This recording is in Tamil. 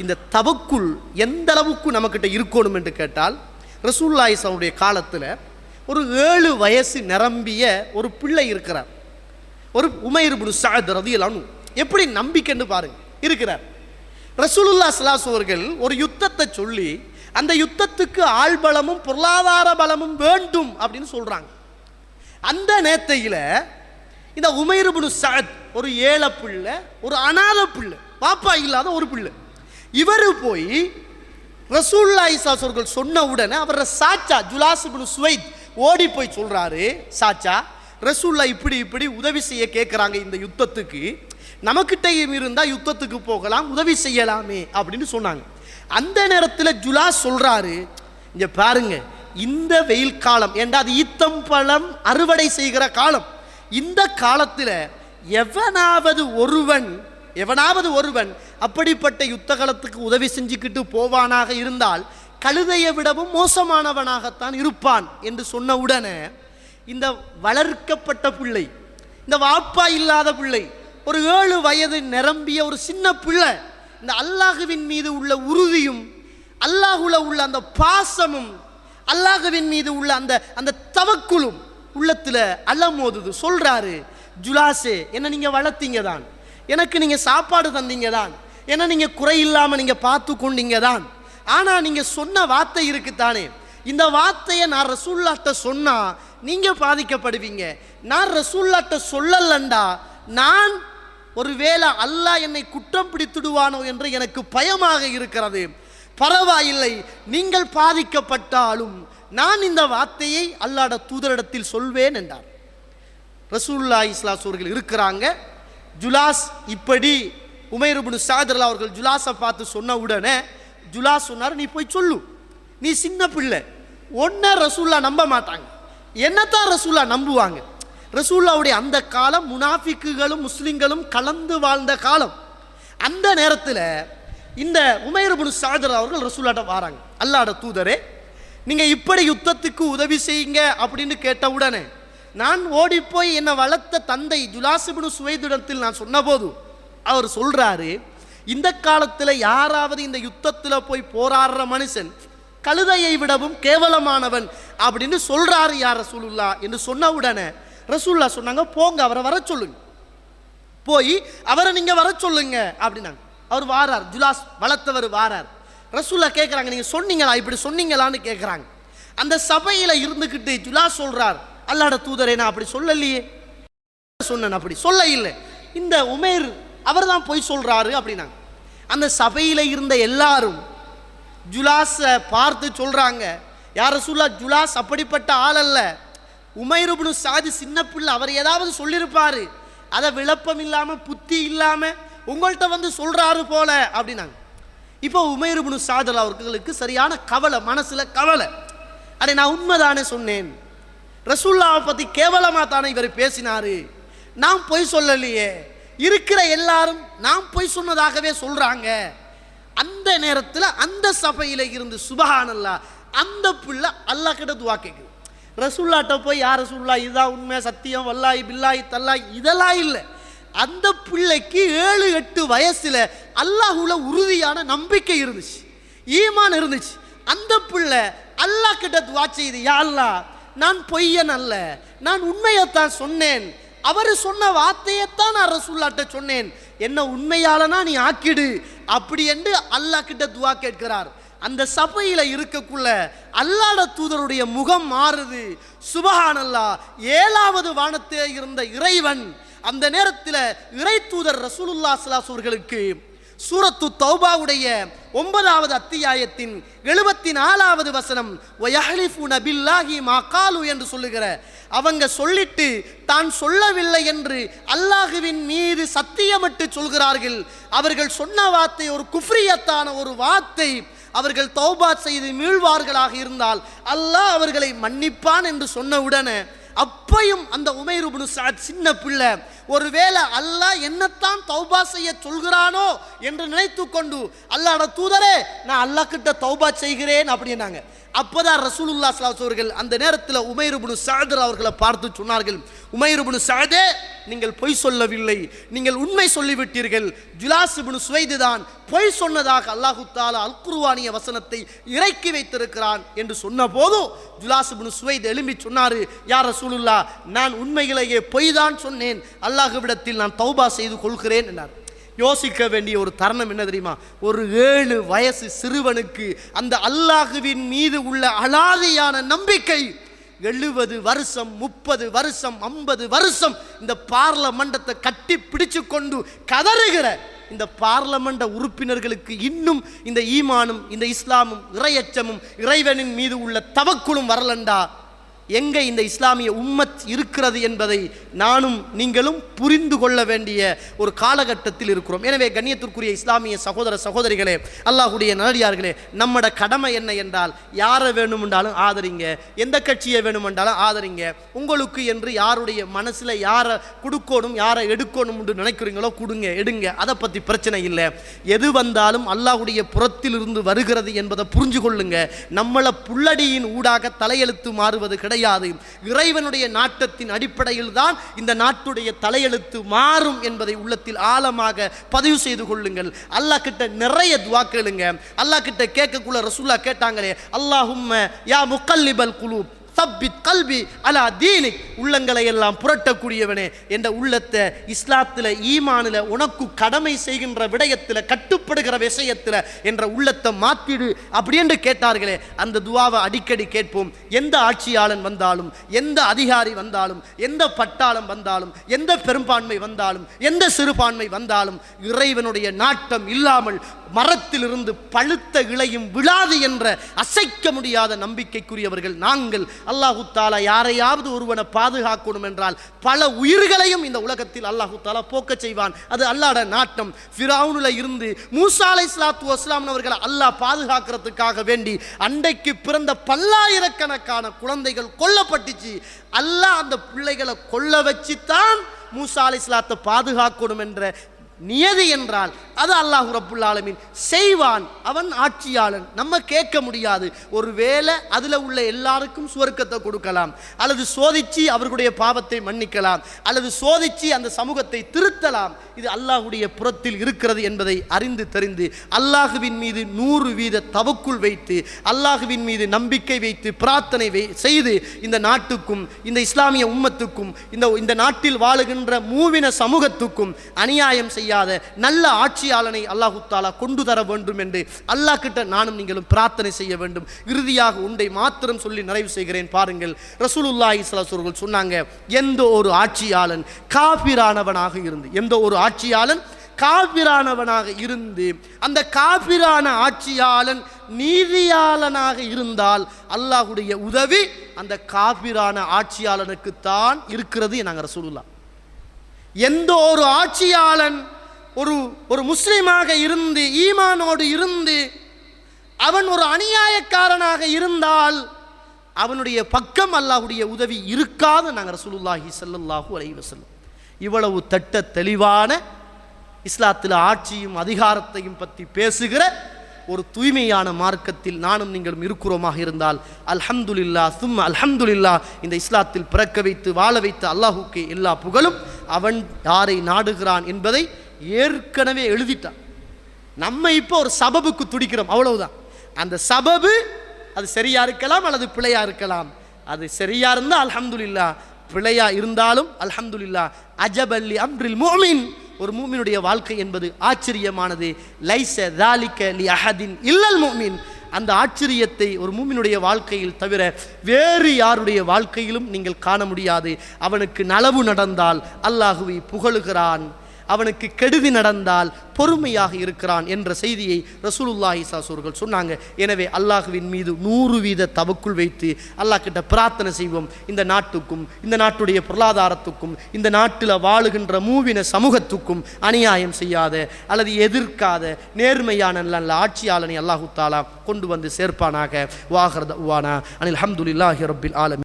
இந்த தவக்குள் எந்த அளவுக்கு நம்மக்கிட்ட இருக்கணும் என்று கேட்டால் ரசூல்லாயிசனுடைய காலத்தில் ஒரு ஏழு வயசு நிரம்பிய ஒரு பிள்ளை இருக்கிறார். ஒரு உமைர் இப்னு சஅத் எப்படி நம்பிக்கைன்னு பாருங்க. இருக்கிறார். ரசூலுல்லா சலாஸ் அவர்கள் ஒரு யுத்தத்தை சொல்லி அந்த யுத்தத்துக்கு ஆள் பலமும் பொருளாதார பலமும் வேண்டும் அப்படின்னு சொல்றாங்க. அந்த நேத்தையில் இந்த உமைர் புனு சாத் ஒரு ஏழை பிள்ளை ஒரு அனாதை பிள்ளை பாப்பா இல்லாத ஒரு பிள்ளை. இவர் போய் ரசூல்லா இசாஸ் அவர்கள் சொன்ன உடனே அவர சாச்சா ஜுலாஸ் சுவைத் ஓடி போய் சொல்கிறாரு சாச்சா ரசூல்லா இப்படி இப்படி உதவி செய்ய கேட்குறாங்க இந்த யுத்தத்துக்கு. நமக்கிட்டையும் இருந்தால் யுத்தத்துக்கு போகலாம் உதவி செய்யலாமே அப்படின்னு சொன்னாங்க. அந்த நேரத்தில் ஜுலாஸ் சொல்கிறாரு இங்கே பாருங்க இந்த வெயில் காலம் ஏண்டா அது ஈத்தம் பழம் அறுவடை செய்கிற காலம்? இந்த காலத்தில் எவனாவது ஒருவன் எவனாவது ஒருவன் அப்படிப்பட்ட யுத்தகலத்துக்கு உதவி செஞ்சுக்கிட்டு போவானாக இருந்தால் கழுதையை விடவும் மோசமானவனாகத்தான் இருப்பான் என்று சொன்ன உடனே இந்த வளர்க்கப்பட்ட பிள்ளை இந்த வாப்பா இல்லாத பிள்ளை ஒரு ஏழு வயது நிரம்பிய ஒரு சின்ன பிள்ளை இந்த அல்லாஹுவின் மீது உள்ள உறுதியும் அல்லாஹுல உள்ள அந்த பாசமும் அல்லாஹுவின் மீது உள்ள அந்த அந்த தவக்குளும் உள்ளத்தில் அலமோதுது சொல்கிறாரு ஜுலாசே என்ன நீங்கள் வளர்த்தீங்க தான் எனக்கு நீங்கள் சாப்பாடு தந்தீங்க தான் ஏன்னா நீங்கள் குறை இல்லாமல் நீங்கள் பார்த்து கொண்டீங்க தான் ஆனால் நீங்கள் சொன்ன வார்த்தை இருக்குத்தானே இந்த வார்த்தையை நான் ரசூல்லாட்ட சொன்னால் நீங்கள் பாதிக்கப்படுவீங்க. நான் ரசூல்லாட்ட சொல்லலண்டா நான் ஒருவேளை அல்லாஹ் என்னை குற்றம் பிடித்துடுவானோ என்று எனக்கு பயமாக இருக்கிறது. பரவாயில்லை நீங்கள் பாதிக்கப்பட்டாலும் நான் இந்த வார்த்தையை அல்லாட தூதரிடத்தில் சொல்வேன் என்றார். ரசூல்லா இஸ்லாஸ் அவர்கள் இருக்கிறாங்க. ஜுலாஸ் இப்படி உமைருபுனு சாதர்லா அவர்கள் ஜுலாஸை பார்த்து சொன்ன உடனே ஜுலா சொன்னார் நீ போய் சொல்லு. நீ சின்ன பிள்ளை. ஒன்றை ரசூல்லா நம்ப மாட்டாங்க. என்னத்தான் ரசூல்லா நம்புவாங்க? ரசூல்லாவுடைய அந்த காலம் முனாஃபிக்குகளும் முஸ்லிம்களும் கலந்து வாழ்ந்த காலம். அந்த நேரத்தில் இந்த உமைருபுனு சாதர் அவர்கள் ரசூல்லாட்ட வராங்க. அல்லாட தூதரே நீங்கள் இப்படி யுத்தத்துக்கு உதவி செய்யுங்க அப்படின்னு கேட்ட உடனே நான் ஓடிப்போய் என்னை வளர்த்த தந்தை ஜுலாசிபுனு சுவைதிடத்தில் நான் சொன்னபோது அவர் சொல்கிறாரு இந்த காலத்தில் யாராவது இந்த யுத்தத்தில் போய் போராடுற மனுஷன் கழுதையை விடவும் கேவலமானவன் அப்படின்னு சொல்கிறாரு யார் ரசூலுல்லா என்று சொன்ன உடனே ரசூல்லா சொன்னாங்க போங்க அவரை வர சொல்லுங்க. போய் அவரை நீங்கள் வர சொல்லுங்க அப்படின்னாங்க. அவர் வாரார் ஜுலாஸ் வளர்த்தவர் வாரார். ரசூல்லா கேட்குறாங்க நீங்கள் சொன்னீங்களா இப்படி சொன்னீங்களான்னு கேட்குறாங்க அந்த சபையில் இருந்துக்கிட்டு ஜுலாஸ் சொல்கிறார் அல்லாட தூதரே நான் அப்படி சொல்லலையே. சொன்னேன் அப்படி சொல்ல இல்லை இந்த உமேர் அவர் தான் போய் சொல்கிறாரு அப்படின்னாங்க. அந்த சபையில் இருந்த எல்லாரும் ஜுலாஸை பார்த்து சொல்கிறாங்க யார சொல்லா ஜுலாஸ் அப்படிப்பட்ட ஆள் அல்ல. உமைருபுனு சாதி சின்ன பிள்ளை அவர் ஏதாவது சொல்லியிருப்பார் அதை விளப்பம் இல்லாமல் புத்தி இல்லாமல் உங்கள்கிட்ட வந்து சொல்கிறாரு போல அப்படின்னாங்க. இப்போ உமைருபுனு சாதல் அவர்களுக்கு சரியான கவலை மனசில் கவலை. அதை நான் உண்மைதானே சொன்னேன். ரசூல்லாவை பற்றி கேவலமாக தானே இவர் பேசினாரு. நான் பொய் சொல்லலையே. இருக்கிற எல்லாரும் நான் பொய் சொன்னதாகவே சொல்கிறாங்க அந்த நேரத்தில் அந்த சபையில் இருந்து சுபஹானல்லா அந்த பிள்ளை அல்லாஹ் கிட்ட துவா கேட்குது ரசூல்லாட்ட போய் யார் ரசூல்லா இதுதான் உண்மை சத்தியம் வல்லாய் பில்லாய் தல்லாய் இதெல்லாம் இல்லை. அந்த பிள்ளைக்கு ஏழு எட்டு வயசில் அல்லாஹுல உறுதியான நம்பிக்கை இருந்துச்சு. ஈமான் இருந்துச்சு. அந்த பிள்ளை அல்லாஹ் கிட்ட துவா செய்து யா நான் பொய்யன் அல்ல. நான் உண்மையைத்தான் சொன்னேன். அவர் சொன்ன வார்த்தையைத்தான் நான் ரசூல்லாட்ட சொன்னேன். என்ன உண்மையாலனா நீ ஆக்கிடு. அப்படி என்று அல்லாஹ் கிட்ட துவா கேட்கிறார். அந்த சபையில் இருக்கக்குள்ள அல்லாட தூதருடைய முகம் மாறுது. சுபஹானல்லா ஏழாவது வானத்தில் இருந்த இறைவன் அந்த நேரத்தில் இறை தூதர் ரசூலுல்லா சலாஸ் அவர்களுக்கு சூரத்து தௌபாவுடைய ஒன்பதாவது அத்தியாயத்தின் எழுபத்தி நாலாவது வசனம் வயஹலிஃபுன பில்லாஹி மா காலு என்று சொல்லுகிற அவங்க சொல்லிட்டு தான் சொல்லவில்லை என்று அல்லாஹுவின் மீது சத்தியமிட்டு சொல்கிறார்கள். அவர்கள் சொன்ன வார்த்தை ஒரு குஃப்ரியத்தான ஒரு வார்த்தை. அவர்கள் தௌபா செய்து மீள்வார்களாக இருந்தால் அல்லாஹ் அவர்களை மன்னிப்பான் என்று சொன்ன உடனே அப்பையும் அந்த உமைருபுனு சாத் சின்ன பிள்ளை ஒருவேளை அல்லாஹ் என்னத்தான் தௌபா செய்ய சொல்கிறானோ என்று நினைத்து கொண்டு அல்லாட தூதரே நான் அல்லாஹ் கிட்ட தௌபா செய்கிறேன் அப்படின்னாங்க. அப்பதான் ரசூலுல்லா சலாஸ் அவர்கள் அந்த நேரத்தில் உமைருபுனு சாதர் அவர்களை பார்த்து சொன்னார்கள். உமைருபுனு சாதே நீங்கள் பொய் சொல்லவில்லை நீங்கள் உண்மை சொல்லிவிட்டீர்கள். ஜுலாசுபுனு சுவைது தான் பொய் சொன்னதாக அல்லாஹு தாலா வசனத்தை இறக்கி வைத்திருக்கிறான் என்று சொன்ன போதும் ஜுலாசுபுனு சுவைது எழும்பி சொன்னாரு யார் ரசூலுல்லா நான் உண்மையிலேயே பொய் தான் சொன்னேன். அல்லாஹுவிடத்தில் நான் தௌபா செய்து கொள்கிறேன் என்றார். யோசிக்க வேண்டிய ஒரு தருணம் என்ன தெரியுமா? ஒரு ஏழு வயசு சிறுவனுக்கு அந்த அல்லாஹுவின் மீது உள்ள அலாதியான நம்பிக்கை எழுபது வருஷம் முப்பது வருஷம் ஐம்பது வருஷம் இந்த பார்லமெண்டத்தை கட்டி பிடிச்சு கொண்டு கதறுகிற இந்த பார்லமெண்ட உறுப்பினர்களுக்கு இன்னும் இந்த ஈமானும் இந்த இஸ்லாமும் இறையச்சமும் இறைவனின் மீது உள்ள தவக்குளும் வரலண்டா? எங்கே இந்த இஸ்லாமிய உம்மத் இருக்கிறது என்பதை நானும் நீங்களும் புரிந்து கொள்ள வேண்டிய ஒரு காலகட்டத்தில் இருக்கிறோம். எனவே கண்ணியத்திற்குரிய இஸ்லாமிய சகோதர சகோதரிகளே அல்லாஹுடைய நடிகார்களே நம்மட கடமை என்ன என்றால் யாரை வேணுமென்றாலும் ஆதரிங்க எந்த கட்சியை வேணுமென்றாலும் ஆதரிங்க உங்களுக்கு என்று யாருடைய மனசில் யாரை கொடுக்கணும் யாரை எடுக்கணும் என்று நினைக்கிறீங்களோ கொடுங்க எடுங்க அதை பற்றி பிரச்சனை இல்லை. எது வந்தாலும் அல்லாஹுடைய புறத்தில் இருந்து வருகிறது என்பதை புரிஞ்சு கொள்ளுங்க நம்மளை புள்ளடியின் ஊடாக தலையெழுத்து மாறுவது கிடையாது. இறைவனுடைய நாட்டத்தின் அடிப்படையில் தான் இந்த நாட்டுடைய தலையெழுத்து மாறும் என்பதை உள்ளத்தில் ஆழமாக பதிவு செய்து கொள்ளுங்கள். அல்லாஹ் கிட்ட நிறைய துவா கேளுங்க. அல்லாஹ் கிட்ட கேட்கக்குள்ள ரசூல்லா கேட்டாங்களே அல்லாஹும் யா முக்கல்லிபல் குலூப். தப்பித் கல்வி அலா தீனிக். உள்ளங்களை எல்லாம் புரட்டக்கூடியவனே என்ற உள்ளத்தை இஸ்லாத்தில் ஈமானில் உனக்கு கடமை செய்கின்ற விடயத்தில் கட்டுப்படுகிற விஷயத்தில் என்ற உள்ளத்தை மாற்றிடு அப்படி என்று கேட்டார்களே அந்த துவாவை அடிக்கடி கேட்போம். எந்த ஆட்சியாளன் வந்தாலும் எந்த அதிகாரி வந்தாலும் எந்த பட்டாளம் வந்தாலும் எந்த பெரும்பான்மை வந்தாலும் எந்த சிறுபான்மை வந்தாலும் இறைவனுடைய நாட்டம் இல்லாமல் மரத்திலிருந்து பழுத்த இலையும் விழாது என்ற அசைக்க முடியாத நம்பிக்கைக்குரியவர்கள் நாங்கள் அல்லாஹு தாலா யாரையாவது ஒருவனை பாதுகாக்கணும் என்றால் பல உயிர்களையும் இந்த உலகத்தில் அல்லாஹு தாலா போக்க செய்வான். அது அல்லாட நாட்டம். ஃபிரௌனுல இருந்து மூசா அலை இஸ்லாத்து வஸ்லாம் அவர்களை அல்லாஹ் பாதுகாக்கிறதுக்காக வேண்டி அண்டைக்கு பிறந்த பல்லாயிரக்கணக்கான குழந்தைகள் கொல்லப்பட்டுச்சு. அல்லாஹ் அந்த பிள்ளைகளை கொல்ல வச்சு தான் மூசா அலை இஸ்லாத்தை பாதுகாக்கணும் என்ற நியதி என்றால் அது அல்லாஹ் ரப்புல் ஆலமின். செய்வான் அவன் ஆட்சியாளன். நம்ம கேட்க முடியாது. ஒருவேளை அதில் உள்ள எல்லாருக்கும் சுவர்க்கத்தை கொடுக்கலாம். அல்லது சோதிச்சு அவர்களுடைய பாவத்தை மன்னிக்கலாம். அல்லது சோதிச்சு அந்த சமூகத்தை திருத்தலாம். இது அல்லாஹுடைய புறத்தில் இருக்கிறது என்பதை அறிந்து தெரிந்து அல்லாஹுவின் மீது நூறு வீத தவக்குள் வைத்து அல்லாஹுவின் மீது நம்பிக்கை வைத்து பிரார்த்தனை வை- செய்து இந்த நாட்டுக்கும் இந்த இஸ்லாமிய உம்மத்துக்கும் இந்த இந்த நாட்டில் வாழுகின்ற மூவின சமூகத்துக்கும் அநியாயம் செய்யாத நல்ல ஆட்சி ஆட்சியாளனை அல்லாஹு தாலா கொண்டு தர வேண்டும் என்று அல்லாஹ் கிட்ட நானும் நீங்களும் பிரார்த்தனை செய்ய வேண்டும். இறுதியாக உண்டை மாத்திரம் சொல்லி நிறைவு செய்கிறேன். பாருங்கள் ரசூலுல்லாஹி ஸல்லல்லாஹு சொன்னாங்க எந்த ஒரு ஆட்சியாளன் காபிரானவனாக இருந்து எந்த ஒரு ஆட்சியாளன் காபிரானவனாக இருந்து அந்த காபிரான ஆட்சியாளன் நீதியாளனாக இருந்தால் அல்லாஹுடைய உதவி அந்த காபிரான ஆட்சியாளனுக்குத்தான் இருக்கிறது நாங்கள் ரசூலுல்லாஹ். எந்த ஒரு ஆட்சியாளன் ஒரு ஒரு முஸ்லீமாக இருந்து ஈமானோடு இருந்து அவன் ஒரு அநியாயக்காரனாக இருந்தால் அவனுடைய பக்கம் அல்லாஹுடைய உதவி இருக்காது நாங்கள் ரசூலுல்லாஹி சல்லுல்லாஹூ அலைஹி வஸல்லம். இவ்வளவு தட்ட தெளிவான இஸ்லாத்தில் ஆட்சியும் அதிகாரத்தையும் பற்றி பேசுகிற ஒரு தூய்மையான மார்க்கத்தில் நானும் நீங்களும் இருக்கிறோமாக இருந்தால் அல்ஹம்துலில்லா சும் அல்ஹம்துலில்லா இந்த இஸ்லாத்தில் பிறக்க வைத்து வாழ வைத்த அல்லாஹுக்கு எல்லா புகழும் அவன் யாரை நாடுகிறான் என்பதை ஏற்கனவே எழுதிட்டான். நம்ம இப்போ ஒரு சபபுக்கு துடிக்கிறோம் அவ்வளவுதான். அந்த சபபு அது சரியா இருக்கலாம் அல்லது பிழையா இருக்கலாம். அது சரியா இருந்தால் அல்ஹம்துலில்லா பிழையா இருந்தாலும் அல்ஹம்துலில்லா. அஜபல்லி அம்ரில் மோமின். ஒரு மூமினுடைய வாழ்க்கை என்பது ஆச்சரியமானது. லைச தாலிக்க லி அஹதின் இல்லல் மூமின். அந்த ஆச்சரியத்தை ஒரு மூமினுடைய வாழ்க்கையில் தவிர வேறு யாருடைய வாழ்க்கையிலும் நீங்கள் காண முடியாது. அவனுக்கு நலவு நடந்தால் அல்லாஹுவை புகழுகிறான். அவனுக்கு கெடுதி நடந்தால் பொறுமையாக இருக்கிறான் என்ற செய்தியை ரசூலுல்லாஹி சாசூர்கள் சொன்னாங்க. எனவே அல்லாஹுவின் மீது நூறு வீத தவக்குள் வைத்து அல்லாஹ் கிட்ட பிரார்த்தனை செய்வோம். இந்த நாட்டுக்கும் இந்த நாட்டுடைய பொருளாதாரத்துக்கும் இந்த நாட்டில் வாழுகின்ற மூவின சமூகத்துக்கும் அநியாயம் செய்யாத அல்லது எதிர்க்காத நேர்மையான நல்ல ஆட்சியாளனை அல்லாஹு தாலா கொண்டு வந்து சேர்ப்பானாக. வாகரத உவானா அனில் அஹமதுல்லாஹி ரபில் ஆலமி